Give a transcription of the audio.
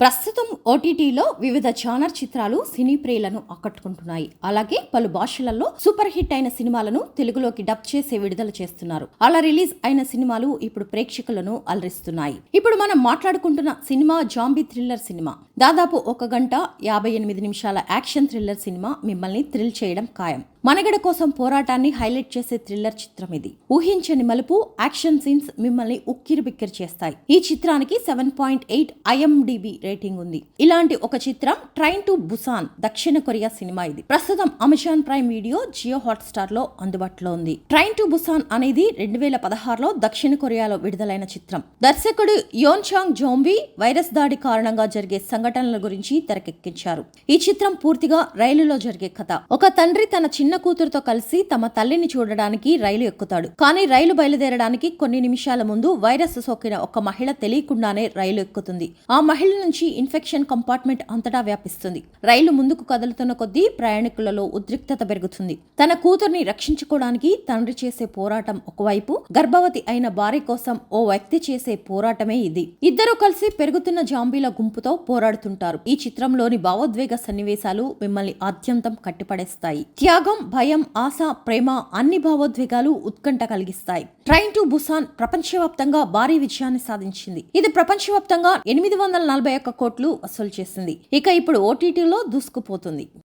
ప్రస్తుతం ఓటీటీలో వివిధ జానర్ చిత్రాలు సినీ ప్రియులను ఆకట్టుకుంటున్నాయి. అలాగే పలు భాషలలో సూపర్ హిట్ అయిన సినిమాలను తెలుగులోకి డబ్ చేసి విడుదల చేస్తున్నారు. అలా రిలీజ్ అయిన సినిమాలు ఇప్పుడు ప్రేక్షకులను అలరిస్తున్నాయి. ఇప్పుడు మనం మాట్లాడుకుంటున్న సినిమా జాంబీ థ్రిల్లర్ సినిమా. దాదాపు ఒక గంట యాభై ఎనిమిది నిమిషాల యాక్షన్ థ్రిల్లర్ సినిమా మిమ్మల్ని థ్రిల్ చేయడం ఖాయం. మనగడ కోసం పోరాటాన్ని హైలైట్ చేసే థ్రిల్లర్ చిత్రం ఇది. ఊహించని మలుపు యాక్షన్ సీన్స్ మిమ్మల్ని ఉక్కిరి బిక్కిరి చేస్తాయి. ఈ చిత్రానికి seven point eight IMDb rating ఉంది. ఇలాంటి ఒక చిత్రం ట్రైన్ టు బుసాన్ దక్షిణ కొరియా సినిమా ఇది. ప్రస్తుతం అమెజాన్ ప్రైమ్ వీడియో జియో హాట్స్టార్లో అందుబాటులో ఉంది. ట్రైన్ టు బుసాన్ అనేది రెండు వేల పదహారులో దక్షిణ కొరియాలో విడుదలైన చిత్రం. దర్శకుడు యోన్చాంగ్ జోంబీ వైరస్ దాడి కారణంగా జరిగే సంఘటనల గురించి తెరకెక్కించారు. ఈ చిత్రం పూర్తిగా రైలులో జరిగే కథ. ఒక తండ్రి తన చిన్న చిన్న కూతురుతో కలిసి తమ తల్లిని చూడడానికి రైలు ఎక్కుతాడు. కానీ రైలు బయలుదేరడానికి కొన్ని నిమిషాల ముందు వైరస్ సోకిన ఒక మహిళ తెలియకుండానే రైలు ఎక్కుతుంది. ఆ మహిళ నుంచి ఇన్ఫెక్షన్ కంపార్ట్మెంట్ అంతటా వ్యాపిస్తుంది. రైలు ముందుకు కదులుతున్న కొద్దీ ప్రయాణికులలో ఉద్రిక్తత పెరుగుతుంది. తన కూతుర్ని రక్షించుకోవడానికి తండ్రి చేసే పోరాటం ఒకవైపు గర్భవతి అయిన భార్య కోసం ఓ వ్యక్తి చేసే పోరాటమే ఇది. ఇద్దరూ కలిసి పెరుగుతున్న జాంబీల గుంపుతో పోరాడుతుంటారు. ఈ చిత్రంలోని భావోద్వేగ సన్నివేశాలు మిమ్మల్ని ఆద్యంతం కట్టిపడేస్తాయి. త్యాగం భయం ఆశ ప్రేమ అన్ని భావోద్వేగాలు ఉత్కంఠ కలిగిస్తాయి. ట్రైన్ టు బుసాన్ ప్రపంచవ్యాప్తంగా భారీ విజయాన్ని సాధించింది. ఇది ప్రపంచవ్యాప్తంగా ఎనిమిది వందల నలభై ఒక్క కోట్లు వసూలు చేసింది. ఇక ఇప్పుడు ఓటీటీలో దూసుకుపోతుంది.